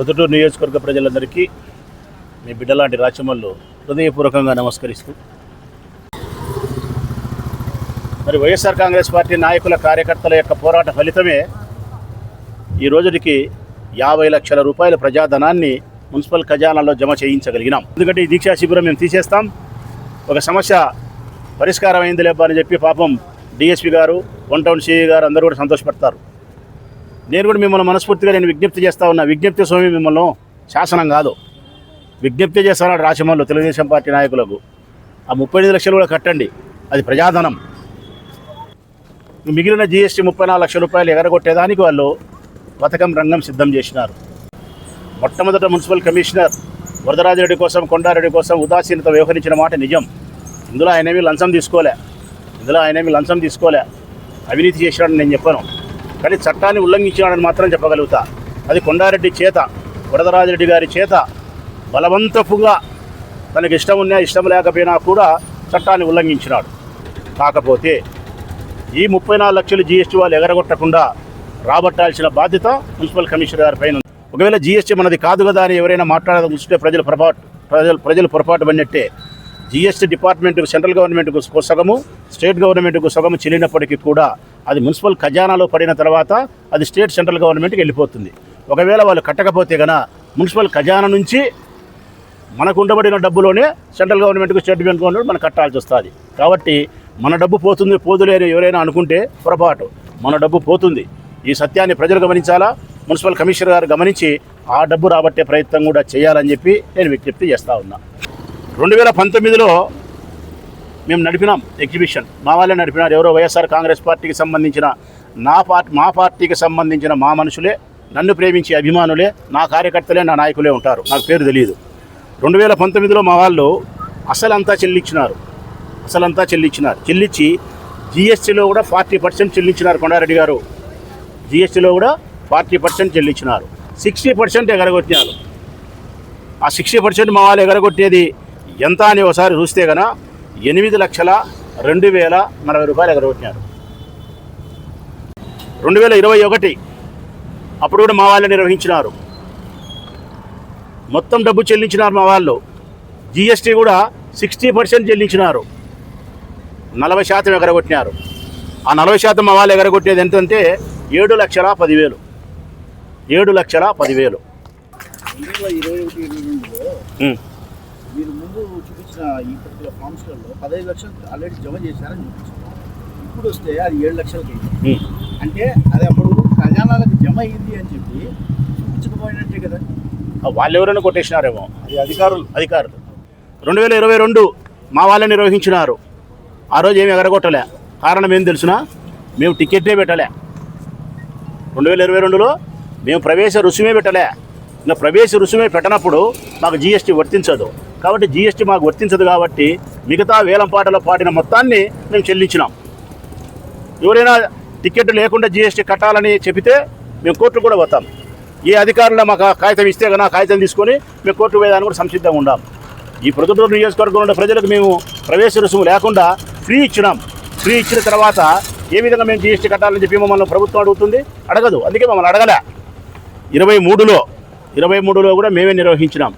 ప్రొద్దుటూరు నియోజకవర్గ ప్రజలందరికీ మీ బిడ్డలాంటి రాచమల్లు హృదయపూర్వకంగా నమస్కరిస్తూ. మరి వైఎస్ఆర్ కాంగ్రెస్ పార్టీ నాయకుల కార్యకర్తల యొక్క పోరాట ఫలితమే ఈ రోజుకి యాభై లక్షల రూపాయల ప్రజాధనాన్ని మున్సిపల్ ఖజానాలో జమ చేయించగలిగినాం. ఎందుకంటే ఈ దీక్షా శిబిరం మేము తీసేస్తాం. ఒక సమస్య పరిష్కారం అయింది లేబ్బా అని చెప్పి పాపం డిఎస్పీ గారు వన్ టౌన్ సిఐ గారు అందరూ కూడా సంతోషపడతారు. నేను కూడా మిమ్మల్ని మనస్ఫూర్తిగా నేను విజ్ఞప్తి చేస్తా ఉన్నా. విజ్ఞప్తి స్వామి మిమ్మల్ని శాసనం కాదు. విజ్ఞప్తి చేస్తున్నాడు రాచమల్లు తెలుగుదేశం పార్టీ నాయకులకు. ఆ ముప్పై ఐదు లక్షలు కూడా కట్టండి. అది ప్రజాధనం. మిగిలిన జీఎస్టీ ముప్పై నాలుగు లక్షల రూపాయలు ఎగరగొట్టేదానికి వాళ్ళు పథకం రంగం సిద్ధం చేసినారు. మొట్టమొదట మున్సిపల్ కమిషనర్ వరదరాజరెడ్డి కోసం కొండారెడ్డి కోసం ఉదాసీనత వ్యవహరించిన మాట నిజం. ఇందులో ఆయనేమి లంచం తీసుకోలే. ఇందులో ఆయనేమి లంచం తీసుకోలే. అవినీతి చేసినాడని నేను చెప్పాను. కానీ చట్టాన్ని ఉల్లంఘించినాడని మాత్రం చెప్పగలుగుతా. అది కొండారెడ్డి చేత వరదరాజరెడ్డి గారి చేత బలవంతపుగా తనకి ఇష్టం ఉన్నా ఇష్టం లేకపోయినా కూడా చట్టాన్ని ఉల్లంఘించినాడు. కాకపోతే ఈ ముప్పై నాలుగు లక్షలు జీఎస్టీ వాళ్ళు ఎగరగొట్టకుండా రాబట్టాల్సిన బాధ్యత మున్సిపల్ కమిషనర్ గారి పైన ఒకవేళ జీఎస్టీ మనది కాదు కదా అని ఎవరైనా మాట్లాడదలుచుంటే ప్రజలు పొరపాటు ప్రజలు ప్రజలు పొరపాటు పడినట్టే జీఎస్టీ డిపార్ట్మెంట్కు సెంట్రల్ గవర్నమెంట్కు సగము స్టేట్ గవర్నమెంట్కు సగము చెల్లినప్పటికీ కూడా అది మున్సిపల్ ఖజానాలో పడిన తర్వాత అది స్టేట్ సెంట్రల్ గవర్నమెంట్కి వెళ్ళిపోతుంది. ఒకవేళ వాళ్ళు కట్టకపోతే గన మున్సిపల్ ఖజానా నుంచి మనకు ఉండబడిన డబ్బులోనే సెంట్రల్ గవర్నమెంట్కు స్టేట్ బ్యాంక్ గవర్నమెంట్ మనం కట్టాల్సి వస్తుంది. కాబట్టి మన డబ్బు పోతుంది పోదులే అని ఎవరైనా అనుకుంటే పొరపాటు. మన డబ్బు పోతుంది. ఈ సత్యాన్ని ప్రజలు గమనించాలా? మున్సిపల్ కమిషనర్ గారు గమనించి ఆ డబ్బు రాబట్టే ప్రయత్నం కూడా చేయాలని చెప్పి నేను విజ్ఞప్తి చేస్తా ఉన్నా. రెండు వేల పంతొమ్మిదిలో మేము నడిపినాం ఎగ్జిబిషన్. మా వాళ్ళే నడిపినారు. ఎవరో వైఎస్ఆర్ కాంగ్రెస్ పార్టీకి సంబంధించిన నా పార్టీ మా పార్టీకి సంబంధించిన మా మనుషులే నన్ను ప్రేమించే అభిమానులే నా కార్యకర్తలే నా నాయకులే ఉంటారు. నాకు పేరు తెలియదు రెండు వేల పంతొమ్మిదిలో మా వాళ్ళు అసలంతా చెల్లించినారు. అసలంతా చెల్లించినారు. చెల్లించి జిఎస్టీలో కూడా ఫార్టీ పర్సెంట్ చెల్లించినారు కొండారెడ్డి గారు. జిఎస్టీలో కూడా ఫార్టీ పర్సెంట్ చెల్లించినారు. సిక్స్టీ పర్సెంట్ ఎగరగొట్టినారు. ఆ సిక్స్టీ పర్సెంట్ మా వాళ్ళు ఎగరగొట్టేది ఎంత అని ఒకసారి చూస్తే గన ఎనిమిది లక్షల రెండు వేల నలభై రూపాయలు ఎగరగొట్టినారు. రెండు వేల ఇరవై ఒకటి అప్పుడు కూడా మా వాళ్ళు నిర్వహించినారు. మొత్తం డబ్బు చెల్లించినారు మా వాళ్ళు. జిఎస్టీ కూడా సిక్స్టీ పర్సెంట్ చెల్లించినారు. నలభై శాతం ఎగరగొట్టినారు. ఆ నలభై శాతం మా వాళ్ళు ఎగరగొట్టేది ఎంతంటే ఏడు లక్షల పదివేలు. ఏడు లక్షల పదివేలు. ముందు చూపించిన ఈ పర్టికులర్ ఫార్మ్స్లలో పదహైదు లక్షలు ఆల్రెడీ జమ చేశారని చూపించారు. ఇప్పుడు వస్తే అది ఏడు లక్షలకి అయింది. అంటే అది అప్పుడు ఖజానాలకు జమ అయింది అని చెప్పి చూపించకపోయినట్టే కదా. వాళ్ళు ఎవరైనా కొట్టేసినారేమో. అది అధికారులు. అధికారులు. రెండు వేల ఇరవై రెండు మా వాళ్ళే నిర్వహించినారు. ఆ రోజు ఏమి ఎగరగొట్టలే. కారణం ఏం తెలుసునా? మేము టికెట్టే పెట్టలే. రెండు వేల ఇరవై రెండులో మేము ప్రవేశ రుసుమే పెట్టలే. ఇంకా ప్రవేశ రుసుమే పెట్టనప్పుడు మాకు జీఎస్టీ వర్తించదు. కాబట్టి జీఎస్టీ మాకు వర్తించదు కాబట్టి మిగతా వేలం పాటలో పాడిన మొత్తాన్ని మేము చెల్లించినాం. ఎవరైనా టికెట్ లేకుండా జీఎస్టీ కట్టాలని చెబితే మేము కోర్టు కూడా పోతాం. ఏ అధికారులు మాకు కాగితం ఇస్తే కన్నా కాగితం తీసుకొని మేము కోర్టు పోయేదాన్ని కూడా సంసిద్ధంగా ఉండాం. ఈ ప్రొద్దుటూరు నియోజకవర్గంలో ఉన్న ప్రజలకు మేము ప్రవేశ రుసుము లేకుండా ఫ్రీ ఇచ్చినాం. ఫ్రీ ఇచ్చిన తర్వాత ఏ విధంగా మేము జీఎస్టీ కట్టాలని చెప్పి మమ్మల్ని ప్రభుత్వం అడుగుతుంది? అడగదు. అందుకే మమ్మల్ని అడగలే. ఇరవై మూడులో ఇరవై మూడులో కూడా మేమే నిర్వహించినాం.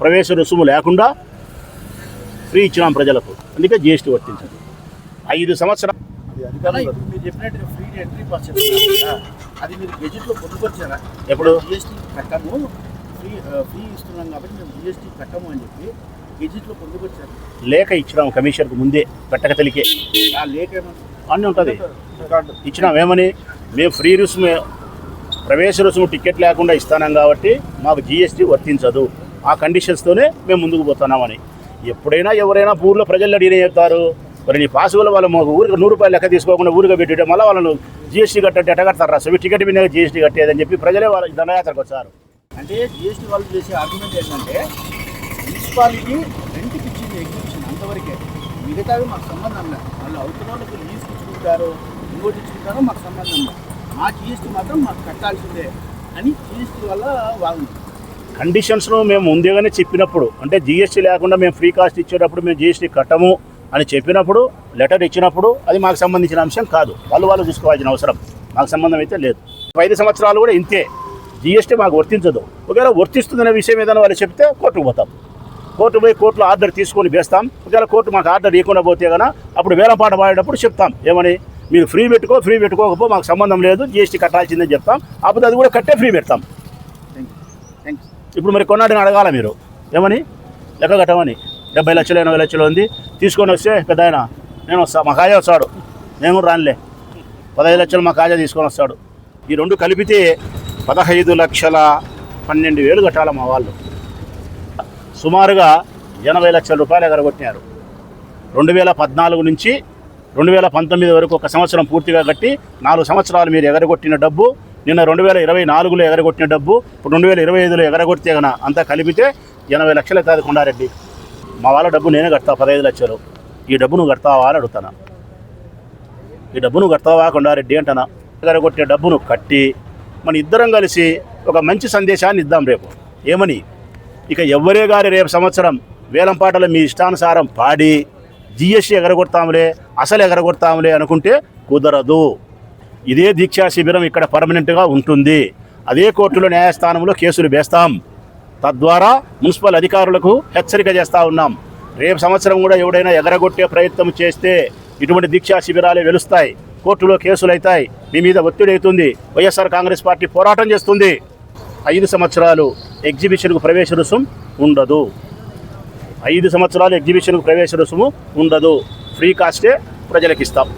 ప్రవేశ రుసుము లేకుండా ఫ్రీ ఇచ్చినాం ప్రజలకు. అందుకే జీఎస్టీ వర్తించదు. ఐదు సంవత్సరాలు మీరు చెప్పినట్టు ఫ్రీ ఎంట్రీ పాస్ అది మీరు గెజెట్లో పొందుకొచ్చారా ఎప్పుడు? జిఎస్టీ కట్టము. ఫ్రీ ఫ్రీ ఇస్తున్నాం కాబట్టి మేము జిఎస్టీ కట్టము అని చెప్పి గెజెట్లో లేఖ ఇచ్చినాం కమిషన్కు ముందే పెట్టక తెలికే ఆ లేఖ ఏమన్నా? అన్నీ ఉంటుంది. రికార్డు. ఇచ్చినాం ఏమని? మేము ఫ్రీ రుసుము ప్రవేశ రుసుము టికెట్ లేకుండా ఇస్తానం కాబట్టి మాకు జీఎస్టీ వర్తించదు. ఆ కండిషన్స్తోనే మేము ముందుకు పోతున్నామని. ఎప్పుడైనా ఎవరైనా ఊర్లో ప్రజలు అడిగిన చెప్తారు మరి నీ పాస్ వాళ్ళు మాకు ఊరికి నూరు రూపాయలు లెక్క తీసుకోకుండా ఊరిగా పెట్టడం మళ్ళీ వాళ్ళను జీఎస్టీ కట్టంటే ఎట్ట కడతారు రా? టికెట్ మీద జీఎస్టీ కట్టేదని చెప్పి ప్రజలే వాళ్ళ దండయాత్రకు వచ్చారు. అంటే జిఎస్టీ వాళ్ళు చేసే ఆర్గ్యుమెంట్ ఏంటంటే మున్సిపాలిటీ రెంట్కి ఇచ్చింది ఎగ్జిబిషన్ అంతవరకే. మిగతావి మాకు సంబంధం లేదు. వాళ్ళు అవుతున్న వాళ్ళకి లీజ్ ఇచ్చుకుంటారు ఇంకోటి ఇచ్చుకుంటారో మాకు సంబంధం లేదు. మా జిఎస్టీ మాత్రం మాకు కట్టాల్సిందే అని జిఎస్టీ వల్ల వాళ్ళు కండిషన్స్ను మేము ముందుగానే చెప్పినప్పుడు అంటే జీఎస్టీ లేకుండా మేము ఫ్రీ కాస్ట్ ఇచ్చేటప్పుడు మేము జీఎస్టీ కట్టము అని చెప్పినప్పుడు లెటర్ ఇచ్చినప్పుడు అది మాకు సంబంధించిన అంశం కాదు. వాళ్ళు వాళ్ళు చూసుకోవాల్సిన అవసరం. మాకు సంబంధం అయితే లేదు. ఐదు సంవత్సరాలు కూడా ఇంతే. జిఎస్టీ మాకు వర్తించదు. ఒకవేళ వర్తిస్తుందనే విషయం ఏదైనా వాళ్ళు చెప్తే కోర్టుకు పోతాం. కోర్టు పోయి కోర్టులో ఆర్డర్ తీసుకొని వేస్తాం. ఒకవేళ కోర్టు మాకు ఆర్డర్ ఇవ్వకుండా పోతే కనుక అప్పుడు వేల పాట పాడేటప్పుడు చెప్తాం. ఏమని? మీరు ఫ్రీ పెట్టుకో ఫ్రీ పెట్టుకోకపో మాకు సంబంధం లేదు. జిఎస్టీ కట్టాల్సిందని చెప్తాం. అప్పుడు అది కూడా కట్టే ఫ్రీ పెడతాం. ఇప్పుడు మరి కొన్నాటిని అడగాల మీరు? ఏమని? లెక్క కట్టమని. డెబ్బై లక్షలు ఎనభై లక్షలు ఉంది. తీసుకొని వస్తే పెద్ద ఆయన నేను వస్తా. మా కాజా వస్తాడు. నేను కూడా రానులే. పదహైదు లక్షలు మా కాజా తీసుకొని వస్తాడు. ఈ రెండు కలిపితే పదహైదు లక్షల పన్నెండు వేలు కట్టాలి మా వాళ్ళు. సుమారుగా ఎనభై లక్షల రూపాయలు ఎగరగొట్టినారు. రెండు వేల పద్నాలుగు నుంచి రెండు వేల పంతొమ్మిది వరకు ఒక సంవత్సరం పూర్తిగా కట్టి నాలుగు సంవత్సరాలు మీరు ఎగరగొట్టిన డబ్బు నిన్న రెండు వేల ఇరవై నాలుగులో ఎగరగొట్టిన డబ్బు ఇప్పుడు రెండు వేల ఇరవై ఐదులో ఎగరగొడితే గన అంతా కలిపితే ఎనభై లక్షలు కాదు కొండారెడ్డి. మా వాళ్ళ డబ్బు నేనే కడతా పదహైదు లక్షలు. ఈ డబ్బు నువ్వు కడతావా అని అడుగుతాను. ఈ డబ్బు నువ్వు కడతావా కొండారెడ్డి అంటానా. ఎగరగొట్టే డబ్బును కట్టి మన ఇద్దరం కలిసి ఒక మంచి సందేశాన్ని ఇద్దాం రేపు. ఏమని? ఇక ఎవ్వరే గారి రేపు సంవత్సరం వేలం పాటలు మీ ఇష్టానుసారం పాడి జిఎస్టీ ఎగరగొడతాంలే అసలు ఎగరగొడతాంలే అనుకుంటే కుదరదు. ఇదే దీక్షా శిబిరం ఇక్కడ పర్మనెంట్గా ఉంటుంది. అదే కోర్టులో న్యాయస్థానంలో కేసులు వేస్తాం. తద్వారా మున్సిపల్ అధికారులకు హెచ్చరిక చేస్తూ ఉన్నాం. రేపు సంవత్సరం కూడా ఎవడైనా ఎగరగొట్టే ప్రయత్నం చేస్తే ఇటువంటి దీక్షా శిబిరాలే వెలుస్తాయి. కోర్టులో కేసులు అవుతాయి. మీ మీద ఒత్తిడి అవుతుంది. వైఎస్ఆర్ కాంగ్రెస్ పార్టీ పోరాటం చేస్తుంది. ఐదు సంవత్సరాలు ఎగ్జిబిషన్కు ప్రవేశ రుసుం ఉండదు. ఐదు సంవత్సరాలు ఎగ్జిబిషన్కు ప్రవేశ రుసుము ఉండదు. ఫ్రీ కాస్టే ప్రజలకు ఇస్తాం